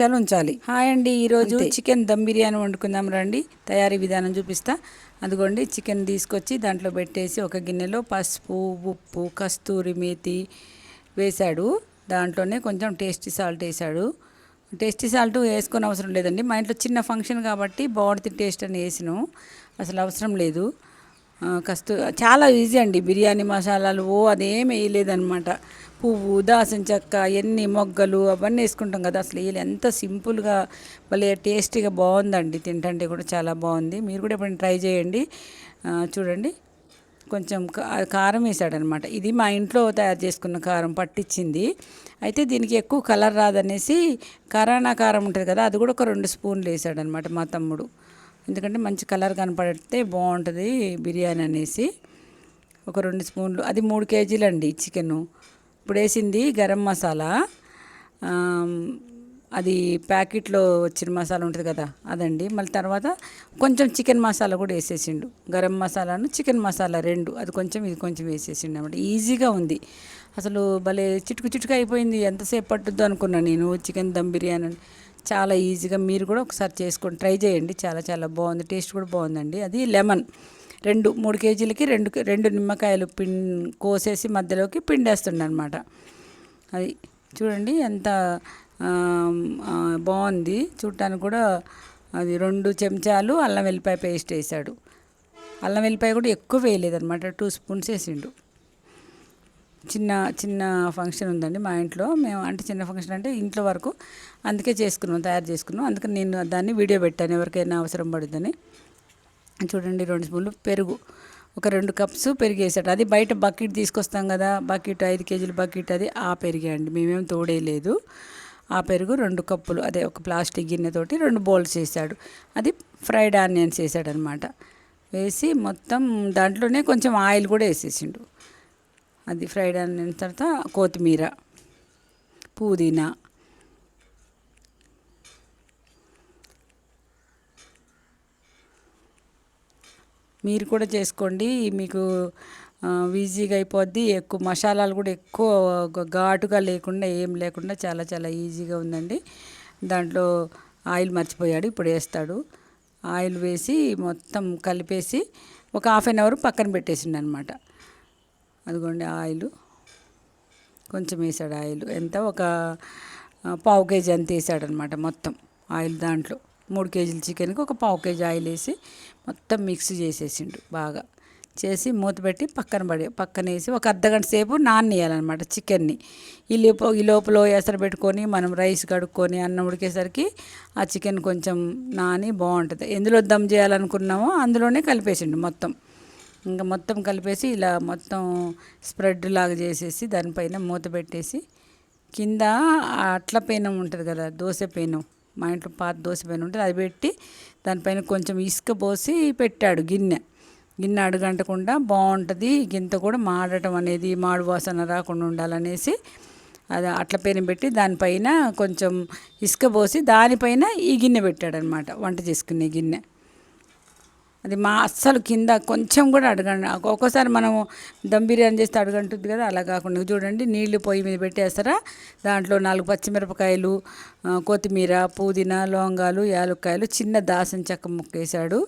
నిమిషాలు ఉంచాలి. హాయ్ అండి ఈరోజు చికెన్ దమ్ బిర్యానీ వండుకుందాం రండి. తయారీ విధానం చూపిస్తా. అదిగోండి చికెన్ తీసుకొచ్చి దాంట్లో పెట్టేసి ఒక గిన్నెలో పసుపు ఉప్పు కస్తూరి మేతి వేశాడు. దాంట్లోనే కొంచెం టేస్టీ సాల్ట్ వేసాడు టేస్టీ సాల్ట్ వేసుకొని అవసరం లేదండి. మా ఇంట్లో చిన్న ఫంక్షన్ కాబట్టి బాగుంటుంది టేస్ట్ అని వేసినాం. అసలు అవసరం లేదు. కస్తూ చాలా ఈజీ అండి. బిర్యానీ మసాలాలు ఓ అదేమి వేయలేదనమాట పువ్వు దాసిన చెక్క ఎన్ని మొగ్గలు అవన్నీ వేసుకుంటాం కదా. అసలు వేయలే. ఎంత సింపుల్గా భలే టేస్టీగా బాగుందండి. తింటుంటే కూడా చాలా బాగుంది. మీరు కూడా ఎప్పుడైనా ట్రై చేయండి. చూడండి. కొంచెం కారం వేసాడనమాట ఇది మా ఇంట్లో తయారు చేసుకున్న కారం పట్టించింది అయితే దీనికి ఎక్కువ కలర్ రాదనేసి కరానా కారం ఉంటుంది కదా అది కూడా ఒక రెండు స్పూన్లు వేసాడనమాట మా తమ్ముడు. ఎందుకంటే మంచి కలర్ కనపడితే బాగుంటుంది బిర్యానీ అనేసి. ఒక రెండు స్పూన్లు అది మూడు కేజీలు అండి చికెను. ఇప్పుడు వేసింది గరం మసాలా. అది ప్యాకెట్లో వచ్చిన మసాలా ఉంటుంది కదా అదండి. మళ్ళీ తర్వాత కొంచెం చికెన్ మసాలా కూడా వేసేసిండు. గరం మసాలాను చికెన్ మసాలా రెండు. అది కొంచెం ఇది కొంచెం వేసేసిండు అనమాట ఈజీగా ఉంది. అసలు భలే చిటుకు చిటుకు అయిపోయింది. ఎంతసేపు పట్టుద్దు అనుకున్నా నేను చికెన్ దమ్ బిర్యానీ అని. చాలా ఈజీగా మీరు కూడా ఒకసారి చేసుకొని ట్రై చేయండి. చాలా చాలా బాగుంది. టేస్ట్ కూడా బాగుందండి. అది లెమన్. రెండు మూడు కేజీలకి రెండు రెండు నిమ్మకాయలు పిన్ కోసేసి మధ్యలోకి పిండేస్తుండనమాట. అది చూడండి ఎంత బాగుంది. చూడటానికి కూడా అది రెండు చెంచాలు అల్లం వెల్లిపాయ పేస్ట్ వేసాడు. అల్లం వెల్లిపాయ కూడా ఎక్కువ వేయలేదనమాట. టూ స్పూన్స్ వేసిండు. చిన్న చిన్న ఫంక్షన్ ఉందండి మా ఇంట్లో. మేము అంటే చిన్న ఫంక్షన్ అంటే ఇంట్లో వరకు అందుకే చేసుకున్నాం తయారు చేసుకున్నాం. అందుకని నేను దాన్ని వీడియో పెట్టాను ఎవరికైనా అవసరం పడుతుందని చూడండి రెండు స్పూన్లు పెరుగు. ఒక రెండు కప్స్ పెరిగేసాడు వేసాడు అది బయట బకెట్ తీసుకొస్తాం కదా బకెట్ ఐదు కేజీల బకెట్ అది ఆ పెరిగాయండి మేమేం తోడేయలేదు. ఆ పెరుగు రెండు కప్పులు అదే ఒక ప్లాస్టిక్ గిన్నెతోటి రెండు బౌల్స్ వేసాడు. అది ఫ్రైడ్ ఆనియన్స్ వేసాడనమాట వేసి మొత్తం దాంట్లోనే కొంచెం ఆయిల్ కూడా వేసేసిండు. అది ఫ్రైడ్ అయిన తర్వాత కొత్తిమీర పుదీనా. మీరు కూడా చేసుకోండి. మీకు ఈజీగా అయిపోద్ది. ఎక్కువ మసాలాలు కూడా ఎక్కువ ఘాటుగా లేకుండా ఏం లేకుండా చాలా చాలా ఈజీగా ఉందండి. దాంట్లో ఆయిల్ మర్చిపోయాడు ఇప్పుడు వేస్తాడు. ఆయిల్ వేసి మొత్తం కలిపేసి ఒక హాఫ్ అన్ అవర్ పక్కన పెట్టేసిండు అనమాట అదిగోండి ఆయిల్. కొంచెం వేసాడు ఆయిల్. ఎంత? ఒక పావు కేజీ అంత వేసాడు అనమాట మొత్తం ఆయిల్ దాంట్లో. మూడు కేజీల చికెన్కి ఒక పావు కేజీ ఆయిల్ వేసి మొత్తం మిక్స్ చేసేసిండు బాగా. చేసి మూత పెట్టి పక్కన పడి పక్కన వేసి ఒక అర్ధగంట సేపు నానేయాలన్నమాట చికెన్ని. ఈ లోపు ఈ లోపల ఎసరు పెట్టుకొని మనం రైస్ కడుక్కొని అన్నం ఉడికేసరికి ఆ చికెన్ కొంచెం నాని బాగుంటుంది. ఎందులో దమ్ చేయాలనుకున్నామో అందులోనే కలిపేసిండు మొత్తం. ఇంకా మొత్తం కలిపేసి ఇలా మొత్తం స్ప్రెడ్ లాగా చేసేసి దానిపైన మూత పెట్టేసి కింద అట్ల పేనం ఉంటుంది కదా దోశ పేనం. మా ఇంట్లో పాత దోశ పెనం ఉంటుంది అది పెట్టి దానిపైన కొంచెం ఇసుక పోసి పెట్టాడు గిన్నె. గిన్నె అడుగంటకుండా బాగుంటుంది గింత కూడా మాడటం అనేది మాడు వాసన రాకుండా ఉండాలనేసి అది అట్ల పేనం పెట్టి దానిపైన కొంచెం ఇసుక పోసి దానిపైన ఈ గిన్నె పెట్టాడనమాట వంట చేసుకునే గిన్నె. అది మా అస్సలు కింద కొంచెం కూడా అడగండి. ఒక్కోసారి మనం దమ్ బిర్యానీ చేస్తే అడగంటుంది కదా అలా కాకుండా. చూడండి నీళ్ళు పొయ్యి మీద పెట్టేస్తారా? దాంట్లో నాలుగు పచ్చిమిరపకాయలు కొత్తిమీర పుదీనా లవంగాలు యాలక్కాయలు చిన్న దాసం చెక్క ముక్క వేసాడు.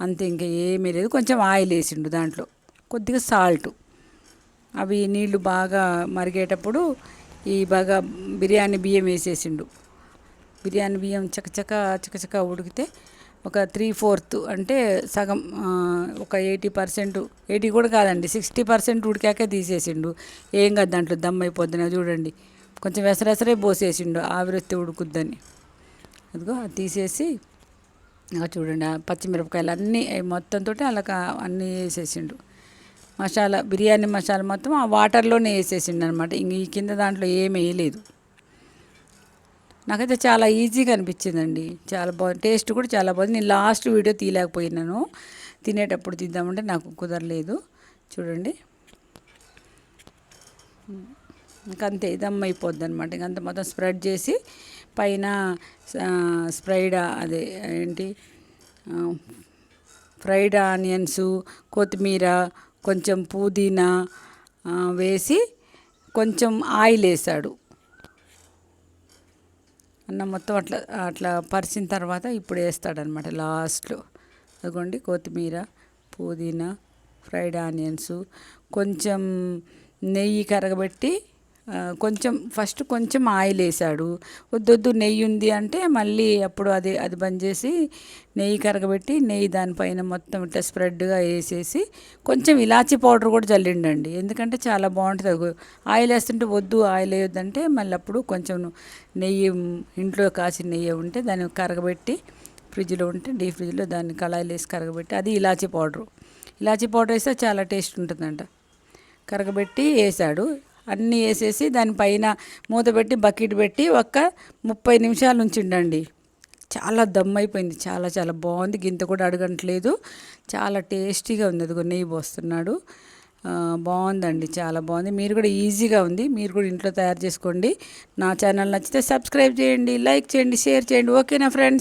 అంతే ఇంకా ఏమీ లేదు. కొంచెం ఆయిల్ వేసిండు దాంట్లో. కొద్దిగా సాల్ట్. అవి నీళ్ళు బాగా మరిగేటప్పుడు ఈ బాగా బిర్యానీ బియ్యం వేసేసిండు. బిర్యానీ బియ్యం చకచక చకచక ఉడికితే ఒక త్రీ ఫోర్త్ అంటే సగం ఒక ఎయిటీ పర్సెంట్ ఎయిటీ కూడా కాదండి సిక్స్టీ పర్సెంట్ ఉడికాకే తీసేసిండు. ఏం కాదు దాంట్లో దమ్ అయిపోద్ది చూడండి. కొంచెం వెసరెసరే పోసేసిండు ఆవిరొత్తి ఉడుకుద్దని. అదిగో అది తీసేసి ఇంకా చూడండి ఆ పచ్చిమిరపకాయలు అన్నీ మొత్తంతో అలా అన్నీ వేసేసిండు. మసాలా బిర్యానీ మసాలా మొత్తం ఆ వాటర్లోనే వేసేసిండు అనమాట ఇంక ఈ కింద దాంట్లో ఏమి వేయలేదు. నాకైతే చాలా ఈజీగా అనిపించిందండి. చాలా బాగుంది టేస్ట్ కూడా చాలా బాగుంది. నేను లాస్ట్ వీడియో తీయలేకపోయినాను. తినేటప్పుడు తీద్దామంటే నాకు కుదరలేదు. చూడండి. ఇంకంతే దమ్ అయిపోద్ది అనమాట ఇంకంత మొత్తం స్ప్రెడ్ చేసి పైన స్ప్రైడ్ అదే ఏంటి ఫ్రైడ్ ఆనియన్స్ కొత్తిమీర కొంచెం పుదీనా వేసి కొంచెం ఆయిల్ వేసాడు. అన్నం మొత్తం అట్లా అట్లా పరిచిన తర్వాత ఇప్పుడు వేస్తాడనమాట లాస్ట్లో అదిగోండి కొత్తిమీర పుదీనా ఫ్రైడ్ ఆనియన్స్ కొంచెం నెయ్యి కరగబెట్టి కొంచెం ఫస్ట్ కొంచెం ఆయిల్ వేసాడు. వద్దొద్దు నెయ్యి ఉంది అంటే మళ్ళీ అప్పుడు అది అది బంద్ చేసి నెయ్యి కరగబెట్టి నెయ్యి దానిపైన మొత్తం ఇట్లా స్ప్రెడ్గా వేసేసి కొంచెం ఇలాచీ పౌడర్ కూడా చల్లిండండి. ఎందుకంటే చాలా బాగుంటుంది. ఆయిల్ వేస్తుంటే వద్దు ఆయిల్ వేయొద్దంటే మళ్ళీ అప్పుడు కొంచెం నెయ్యి ఇంట్లో కాసిన నెయ్యి ఉంటే దాన్ని కరగబెట్టి ఫ్రిడ్జ్లో ఉంటే డీ ఫ్రిడ్జ్లో దాన్ని కళాయిలు వేసి కరగబెట్టి అది ఇలాచీ పౌడరు. ఇలాచీ పౌడర్ వేస్తే చాలా టేస్ట్ ఉంటుందంట. కరగబెట్టి వేసాడు. అన్నీ వేసేసి దానిపైన మూత పెట్టి బకెట్ పెట్టి ఒక్క ముప్పై నిమిషాలు ఉంచిండండి చాలా దమ్ అయిపోయింది. చాలా చాలా బాగుంది. గింత కూడా అడగట్లేదు. చాలా టేస్టీగా ఉంది. అదిగో నెయ్యి పోస్తున్నాడు. బాగుందండి. చాలా బాగుంది. మీరు కూడా ఈజీగా ఉంది. మీరు కూడా ఇంట్లో తయారు చేసుకోండి. నా ఛానల్ నచ్చితే సబ్స్క్రైబ్ చేయండి లైక్ చేయండి షేర్ చేయండి. ఓకేనా ఫ్రెండ్స్?